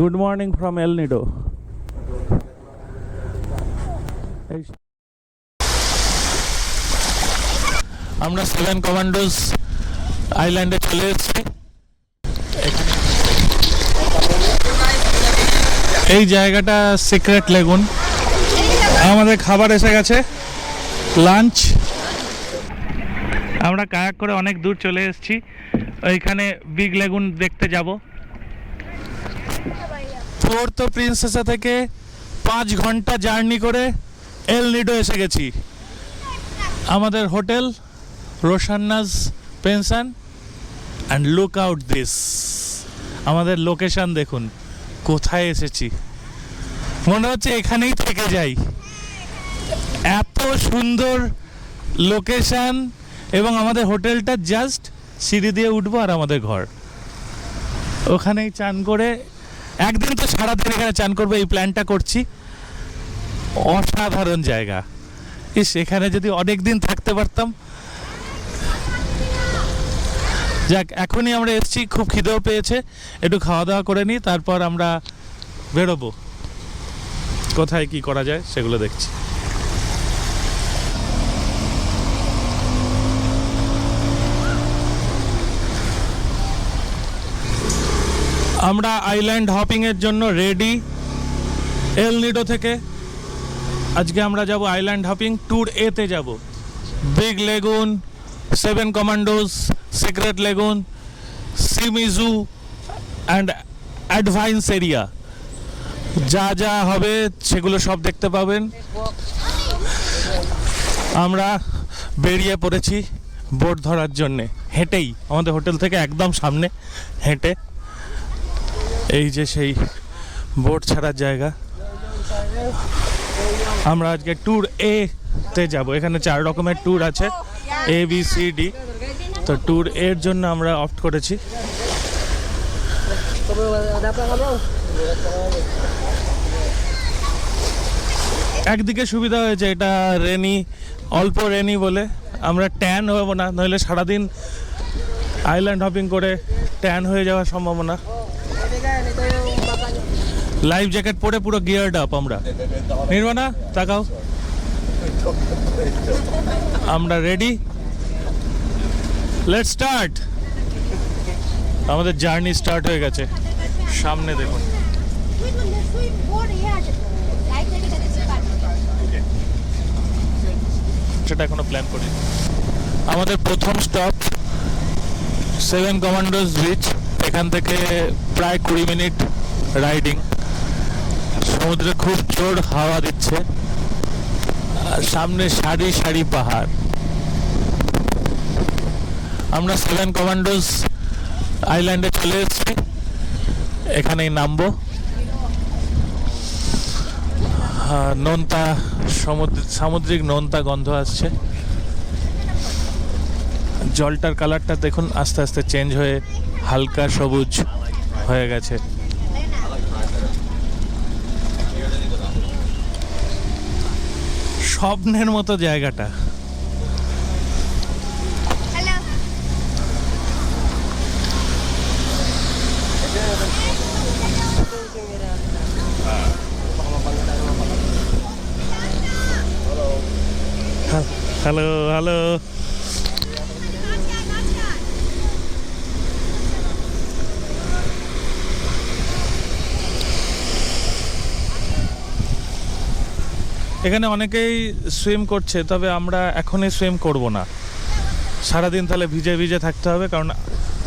Good morning from El Nido আমরা seven commandos আইল্যান্ডে চলে এসেছি। এই জায়গাটা সিক্রেট লেগুন আমাদের খাবার এসে গেছে। লাঞ্চ আমরা কায়াক করে অনেক দূর চলে এসেছি। ওইখানে বিগ লেগুন দেখতে যাব। ফোর্থ প্রিন্সেসা থেকে পাঁচ ঘণ্টা জার্নি করে এল নিডো এসে গেছি। আমাদের hotel, রোশান্নাজ pension and look out this আমাদের লোকেশন দেখুন, কোথায় এসেছি। মনে হচ্ছে এখানেই থেকে যাই। এত সুন্দর লোকেশন এবং আমাদের হোটেলটা জাস্ট সিঁড়ি দিয়ে উঠবো আর আমাদের ঘর। ওখানেই চান করে একদিন তো সারাদিন এখানে চান করব, এই প্ল্যানটা করছি। অসাধারণ জায়গা। ইস, এখানে যদি অনেক দিন থাকতে পারতাম। যাক, এখনই আমরা এসেছি, খুব খিদেও পেয়েছে। একটু খাওয়া দাওয়া করে নিই, তারপর আমরা বেরোবো। কোথায় কি করা যায়, সেগুলো দেখছি। আমরা আইল্যান্ড হপিং এর জন্য রেডি এল নিডো থেকে। আজকে আমরা যাব আইল্যান্ড হপিং ট্যুর এতে যাব। Big lagoon seven commandos secret lagoon Simizu and advance area যা যা হবে সেগুলো সব দেখতে পাবেন। আমরা বেরিয়ে পড়েছি বোট ধরার জন্যে। হেঁটেই। আমাদের হোটেল থেকে একদম সামনে হেঁটে এই যে সেই বোট ছাড়ার জায়গা। আমরা আজকে ট্যুর এ তে যাব। এখানে চার রকমের ট্যুর আছে এ বি সি ডি তো ট্যুর এর জন্য আমরা অপ্ট করেছি। একদিকে সুবিধা হয়েছে, এটা রেনি, অল্প রেনি বলে। আমরা ট্যান হব না, নইলে সারাদিন আইল্যান্ড হপিং করে ট্যান হয়ে যাওয়ার সম্ভাবনা। লাইফ জ্যাকেট পরে পুরো গিয়ার্ড আপ আমরা। নির্মাণা তাকাও। আমরা রেডি লেট স্টার্ট আমাদের জার্নি স্টার্ট হয়ে গেছে। সামনে দেখুন। সেটা এখনও প্ল্যান করি আমাদের প্রথম স্টপ সেভেন কমান্ডোস বিচ এখান থেকে প্রায় কুড়ি মিনিট রাইডিং। সমুদ্রে খুব জোর হাওয়া দিচ্ছে। সামনে সারি সারি পাহাড়। আমরা সেভেন কমান্ডোস আইল্যান্ডে চলে এসেছি। এখানেই নামবো। নোনতা সমুদ্র, সামুদ্রিক নোনতা গন্ধ আসছে। জলটার কালারটা দেখুন, আস্তে আস্তে চেঞ্জ হয়ে হালকা সবুজ হয়ে গেছে। স্বপ্নের মতো জায়গাটা। Hello hello. এখানে অনেকেই সুইম করছে, তবে আমরা এখনই সুইম করব না। সারাদিন তাহলে ভিজে ভিজে থাকতে হবে, কারণ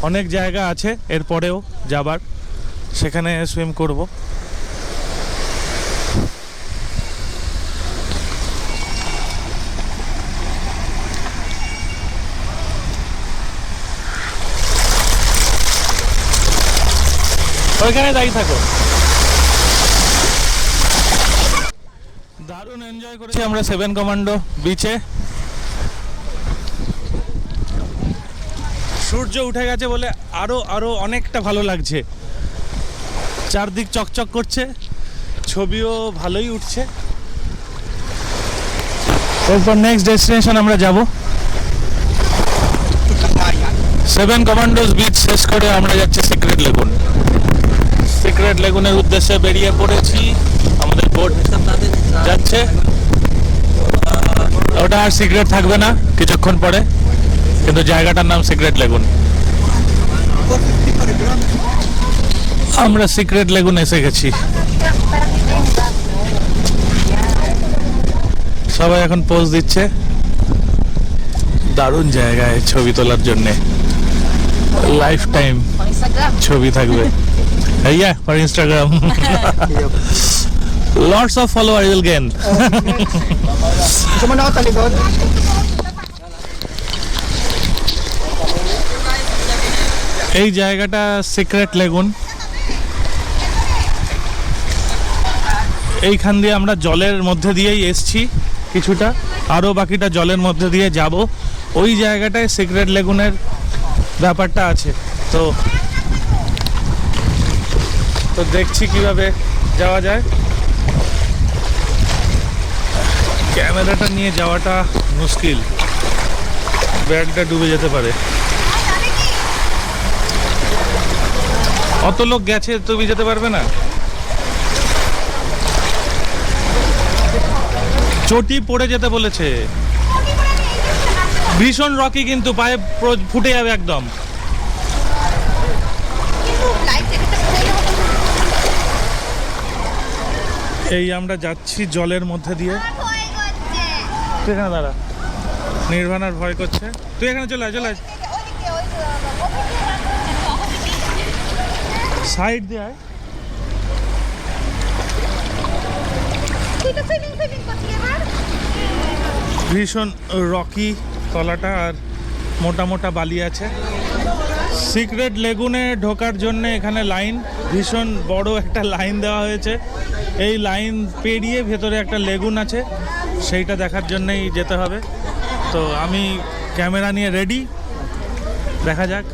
অনেক জায়গা আছে, এরপরেও যাবার, সেখানে সুইম করব। ওইখানে দাঁড়িয়ে থাকো দারুণ এনজয় করেছি আমরা সেভেন কমান্ডো বিচে। সূর্য উঠে গেছে বলে আরও আরও অনেকটা ভালো লাগছে। চারদিক চকচক করছে, ছবিও ভালোই উঠছে। এরপর নেক্সট ডেস্টিনেশন আমরা যাব। সেভেন কমান্ডোস বিচ শেষ করে আমরা যাচ্ছি সিক্রেট লেগুন। সিক্রেট লেগুনের উদ্দেশ্যে বেরিয়ে পড়েছি। আমাদের বোট যাচ্ছে। ওটা আর সিক্রেট থাকবে না কিছুক্ষণ পরে। কিন্তু জায়গাটার নাম সিক্রেট লেগুন আমরা সিক্রেট লেগুন এসে গেছি। সবাই এখন পোজ দিচ্ছে। দারুণ জায়গায় ছবি তোলার জন্যে। লাইফ টাইম ছবি থাকবে। Yeah for Instagram gain Gusto mo na ako talikod? এই জায়গাটা সিক্রেট লেগুন এইখান দিয়ে আমরা জলের মধ্যে দিয়েই এসছি কিছুটা আরও বাকিটা জলের মধ্যে দিয়ে যাব। ওই জায়গাটায় সিক্রেট লেগুনের ব্যাপারটা আছে। তো তো দেখছি কীভাবে যাওয়া যায়। ক্যামেরাটা নিয়ে যাওয়াটা মুশকিল। ব্যাগটা ডুবে যেতে পারে। অত লোক গেছে, তুমি যেতে পারবে না। চটি পড়ে যেতে বলেছে। ভীষণ রকি কিন্তু, পায়ে ফুটে যাবে একদম। এই আমরা যাচ্ছি জলের মধ্যে দিয়ে। এখানে দাঁড়া। নির্বাণার ভয় করছে। তুই এখানে চলে আয় চলে আয়। সাইড দিয়ে আয়। ভীষণ রকি তলাটা আর মোটা মোটা বালি আছে। সিক্রেট লেগুনে ঢোকার জন্য এখানে লাইন ভীষণ বড় একটা লাইন দেওয়া হয়েছে। এই লাইন পেরিয়ে ভেতরে একটা লেগুন আছে, সেইটা দেখার জন্যই যেতে হবে। তো আমি ক্যামেরা নিয়ে রেডি। দেখা যাক।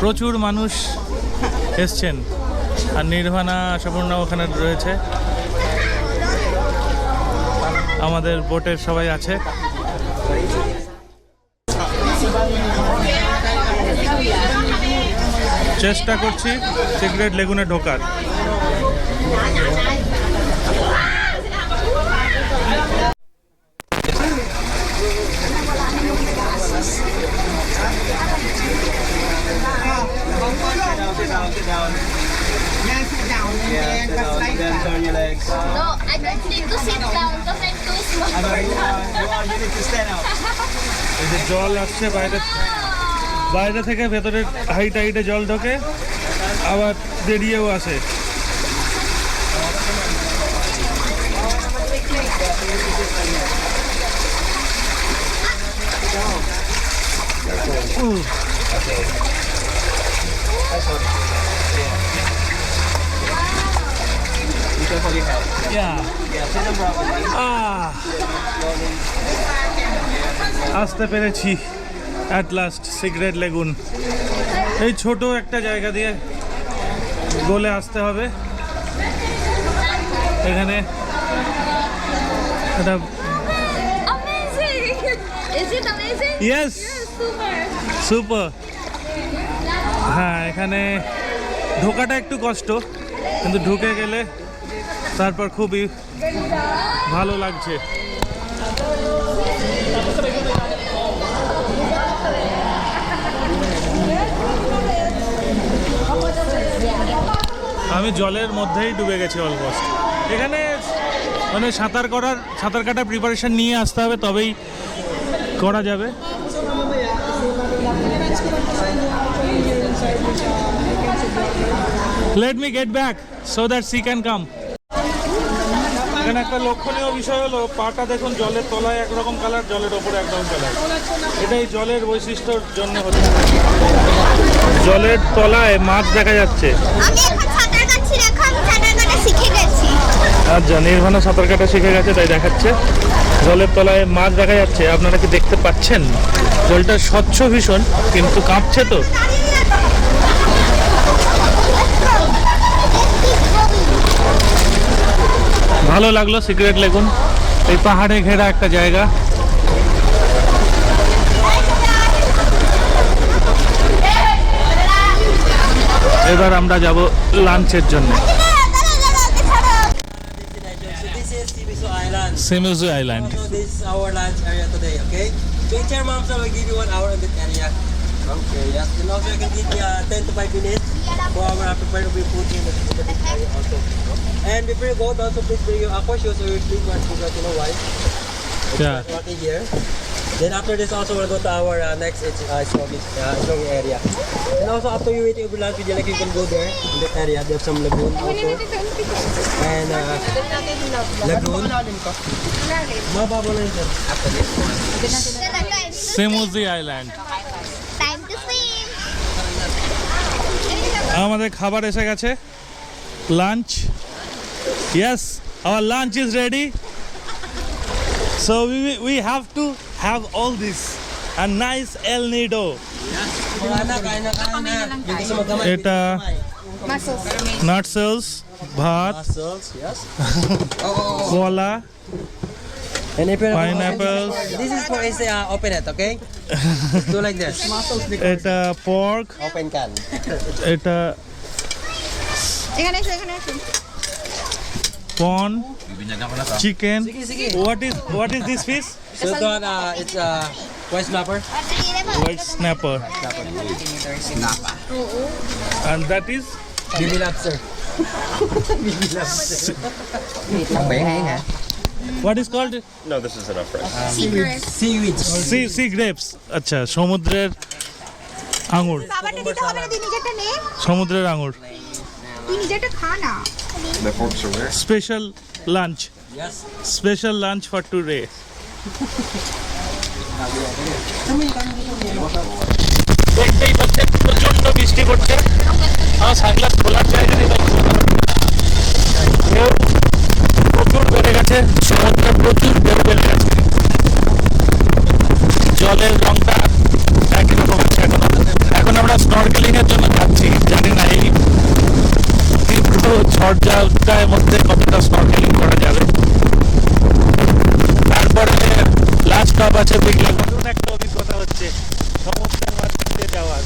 প্রচুর মানুষ এসছেন। আর নির্ভানা আশাপূর্ণা ওখানে রয়েছে। আমাদের বোটের সবাই আছে। চেষ্টা করছি সিক্রেট লেগুনে ঢোকার। জল আসছে বাইরে বাইরে থেকে ভেতরে হাইট হাইটে জল ঢোকে আবার বেরিয়েও আসে। আসতে পেরেছি অ্যাট লাস্ট সিগারেট লেগুন এই ছোট একটা জায়গা দিয়ে গোলে আসতে হবে। এখানে একটা ইয়েস সুপার হ্যাঁ এখানে ঢোকাটা একটু কষ্ট, কিন্তু ঢুকে গেলে তারপর খুবই ভালো লাগছে। আমি জলের মধ্যেই ডুবে গেছি অলমোস্ট এখানে মানে সাঁতার করার, সাঁতার কাটার প্রিপারেশান নিয়ে আসতে হবে, তবেই করা যাবে। Let me get back so that she can come এখানে একটা লক্ষণীয় বিষয় হলো পাটা দেখুন জলের তলায় একরকম কালার জলের ওপরে একরকম কালার এটাই জলের বৈশিষ্ট্যর জন্য হচ্ছে জলের তলায় মাছ দেখা যাচ্ছে। আচ্ছা নির্ভানা সাঁতার কাটা শিখে গেছে তাই দেখাচ্ছে। জলের তলায় মাছ দেখা যাচ্ছে, আপনারা কি দেখতে পাচ্ছেন? জলটা স্বচ্ছ ভীষণ, কিন্তু কাঁপছে তো। ভালো লাগল সিগারেট লেগুন। এই পাহাড়ে ঘেরা একটা জায়গা। এবার আমরা যাব লাঞ্চের জন্য। Same as the Island. So this is our lunch area today, okay? Teacher moms will give you one hour in this area. Okay, yes. And also you can give me uh, 10 to 5 minutes for our uh, prepared to be put in the this area also. And before you go, also please bring your aqua shoes can drink sleepwear because you know why. It's yeah. Here. Then after this also we'll go to our uh, next it's, uh, snorkeling, uh, area. And also after you eat your lunch you, like you can go there in that area. Have some lagoon also. And uh, lagoon. Mababaw na yun, sir. After this. Simizu island Time to swim. আমাদের খাবার এসে গেছে lunch yes our lunch is ready so we we have to Have all this and nice L Nido Wala na, kain na, kain na. Yung gusto magkamay. এটা নাটসেলস ভাত Mussels, yes. কলা And if you're Pineapples. This is for is uh, open it, okay? Just do like this. এটা pork Open can. এটা এখানে এসো এখানে এসো পন chicken Sige, sige. What is what is this fish So ito, uh, it's uh, white snapper. White snapper and that is? Baby lobster. what is called? Seaweed. Sea sea grapes আচ্ছা সমুদ্রের আঙুর। বাবাটা দিতে হবে না তুই নিজেরটা নে। সমুদ্রের আঙুর। তুই নিজেরটা খা না। Special lunch Yes. Special lunch for today দেখতেই পাচ্ছেন প্রচণ্ড বৃষ্টি পড়ছে আমার সানগ্লাস খোলার জায়গায় ঢেউ প্রচুর বেড়ে গেছে সমুদ্রে প্রচুর ঢেউ বেড়ে গেছে জলের রংটা একই রকম আছে এখন এখন আমরা স্নরকেলিং এর জন্য যাচ্ছি জানি না এই তীব্র ঝড়ঝাপটার মধ্যে কতটা স্নরকেলিং করা যাবে? তারপরে লাস্ট স্টপ আছে বিগলা নতুন একটা অভিজ্ঞতা হচ্ছে সমুদ্রের মাঝখান যাওয়ার.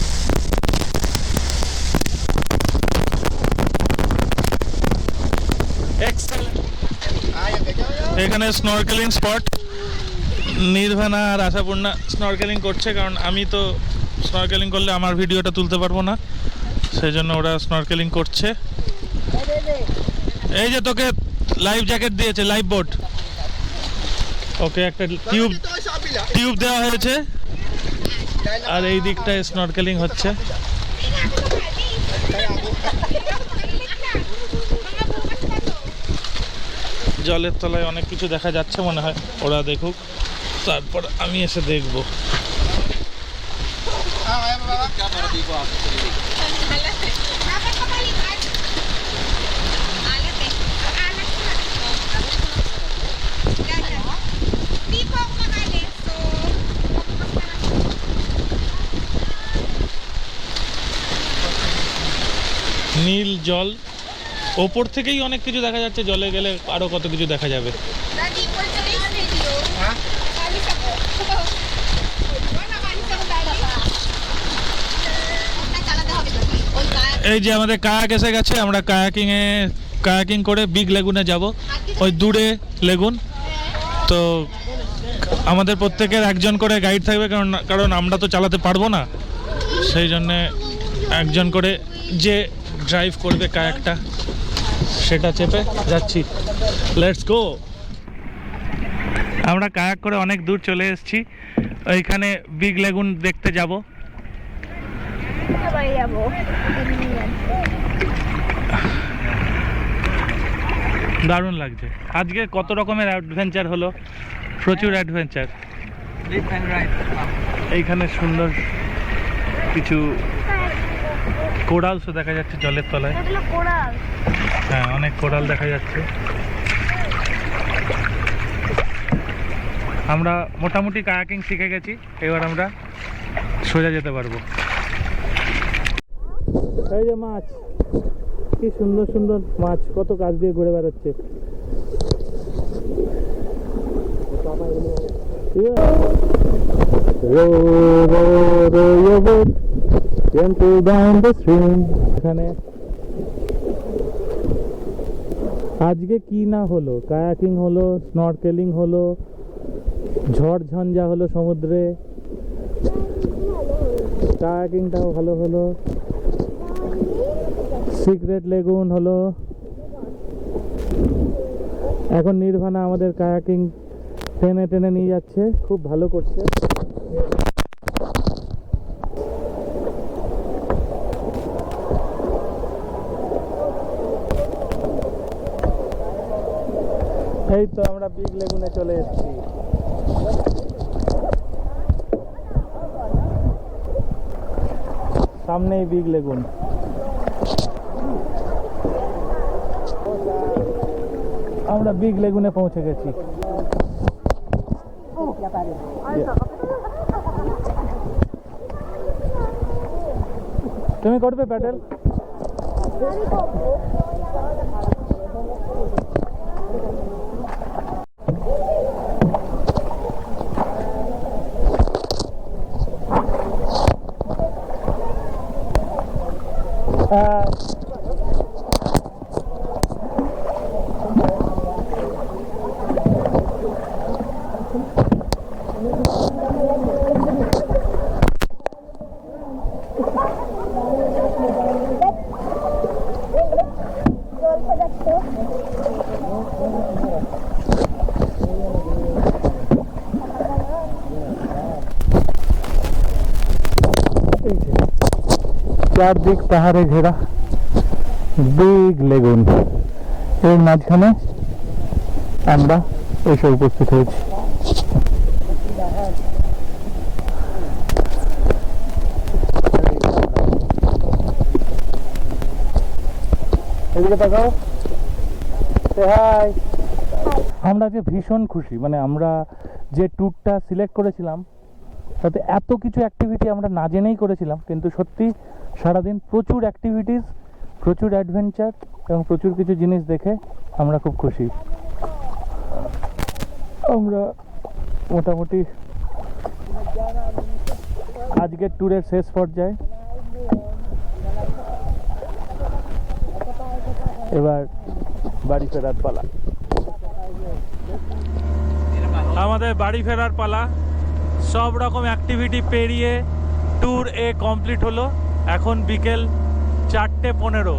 এখানে স্নরকেলিং স্পট নির্ভানা আর আশাপূর্ণা স্নরকেলিং করছে, কারণ আমি তো স্নরকেলিং করলে আমার ভিডিওটা তুলতে পারব না। সেই জন্য ওরা স্নরকেলিং করছে। এই যে তোকে লাইফ জ্যাকেট দিয়েছে লাইফ বোট ওকে, একটা টিউব টিউব দেওয়া হয়েছে। আর এই দিকটায় স্নরকেলিং হচ্ছে। জলের তলায় অনেক কিছু দেখা যাচ্ছে মনে হয়, ওরা দেখুক। তারপর আমি এসে দেখব। নীল জল। ওপর থেকেই অনেক কিছু দেখা যাচ্ছে, জলে গেলে আরও কত কিছু দেখা যাবে। এই যে আমাদের কায়াক এসে গেছে, আমরা কায়াকিং এ, কায়াকিং করে বিগ লেগুনে যাব। ওই দূরে লেগুন। তো আমাদের প্রত্যেকের একজন করে গাইড থাকবে, কারণ কারণ আমরা তো চালাতে পারব না। সেই জন্যে একজন করে যে ড্রাইভ করবে কায়াকটা সেটা চেপে যাচ্ছি। লেটস গো আমরা কায়াক করে অনেক দূর চলে এসেছি। ওইখানে বিগ লেগুন দেখতে যাব। দারুণ লাগছে। আজকে কত রকমের অ্যাডভেঞ্চার হলো? প্রচুর অ্যাডভেঞ্চার. এইখানে সুন্দর কিছু কোরালসও দেখা যাচ্ছে জলের তলায়। কোরাল হ্যাঁ অনেক কোরাল দেখা যাচ্ছে। আমরা মোটামুটি কায়াকিং শিখে গেছি এবার আমরা সোজা যেতে পারব। এই যে মাছ কি সুন্দর সুন্দর মাছ কত কাজ দিয়ে ঘুরে বেড়াচ্ছে। Row down the stream. এখানে আজকে কি না হলো? কায়াকিং হলো স্নরকেলিং হলো, ঝড় ঝঞ্ঝা হলো সমুদ্রে। কায়াকিংটাও ভালো হলো। সিক্রেট লেগুন হলো। এখন নির্ভানা আমাদের কায়াকিং টেনে টেনে নিয়ে যাচ্ছে। খুব ভালো করছে। এই তো আমরা বিগ লেগুনে চলে এসেছি। সামনেই বিগ লেগুন আমরা বিগ লেগুনে পৌঁছে গেছি। তুমি করবে প্যাডেল? Uh, চারদিক পাহাড়ে ঘেরা। Big lagoon. এর মাঝখানে আমরা এসে উপস্থিত হয়েছি। আমরা যে ভীষণ খুশি মানে আমরা যে ট্যুরটা সিলেক্ট করেছিলাম তাতে এত কিছু অ্যাক্টিভিটি আমরা না জেনেই করেছিলাম, কিন্তু সত্যি সারাদিন প্রচুর অ্যাক্টিভিটিস প্রচুর অ্যাডভেঞ্চার এবং প্রচুর কিছু জিনিস দেখে আমরা খুব খুশি। আমরা মোটামুটি আজকের ট্যুরের শেষ পর্যায়ে। এবার বাড়ি ফেরার পালা। আমাদের বাড়ি ফেরার পালা। সব রকম অ্যাক্টিভিটি পেরিয়ে ট্যুর এ কমপ্লিট হলো। এখন বিকেল চারটে পনেরো।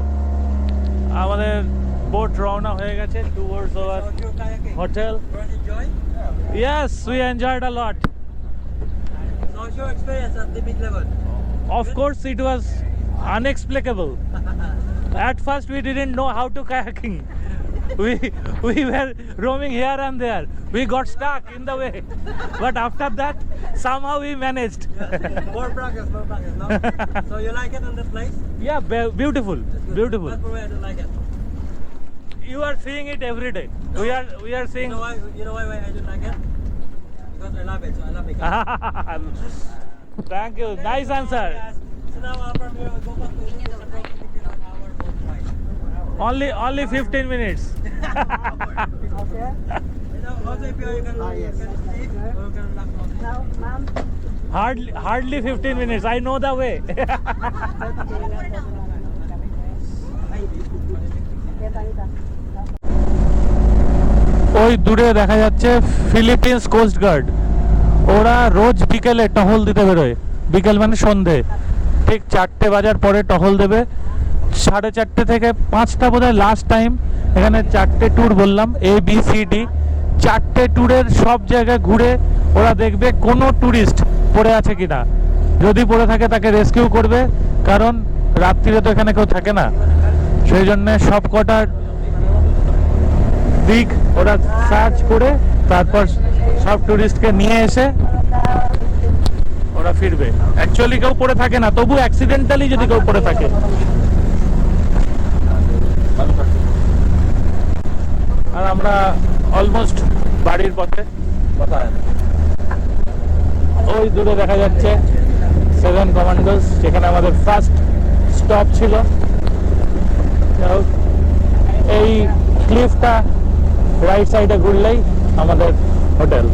আমাদের বোট রওনা হয়ে গেছে towards over hotel yes we it was unexplicable at first we didn't know how to kayaking We we were roaming here and there. We got stuck in the way, but after that, somehow we managed. more practice, more practice, no? so you like it in this place? yeah, be- beautiful, beautiful. That's why I don't like it. You are seeing it every day. We are we are seeing. You know why? You know why, why I don't like it? Because I love it. So I love it. Thank you. Nice answer. So now from here, go back to Only only 15 minutes. Hardly hardly 15 minutes. I know the way. ওই দূরে দেখা যাচ্ছে Philippines coast guard ওরা রোজ বিকেলে টহল দিতে বেরোয় বিকেল মানে সন্ধে ঠিক চারটে বাজার পরে টহল দেবে সাড়ে চারটে থেকে পাঁচটা বোধহয় লাস্ট টাইম এখানে চারটে ট্যুর বললাম এ বি সি ডি চারটে ট্যুরের সব জায়গায় ঘুরে ওরা দেখবে কোনো ট্যুরিস্ট পড়ে আছে কিনা। যদি পড়ে থাকে তাকে রেস্কিউ করবে, কারণ রাত্রিরে তো এখানে কেউ থাকে না। সেই জন্য সব কটার দিক ওরা সার্চ করে, তারপর সব ট্যুরিস্টকে নিয়ে এসে ওরা ফিরবে। অ্যাকচুয়ালি কেউ পড়ে থাকে না, তবু অ্যাক্সিডেন্টালি যদি কেউ পড়ে থাকে। আর আমরা অলমোস্ট বাড়ির পথে ওই দূরে দেখা যাচ্ছে সেভেন কমান্ডোস যেখানে আমাদের ফার্স্ট স্টপ ছিল। এই ক্লিফটা রাইট সাইডে ঘুরলেই আমাদের হোটেল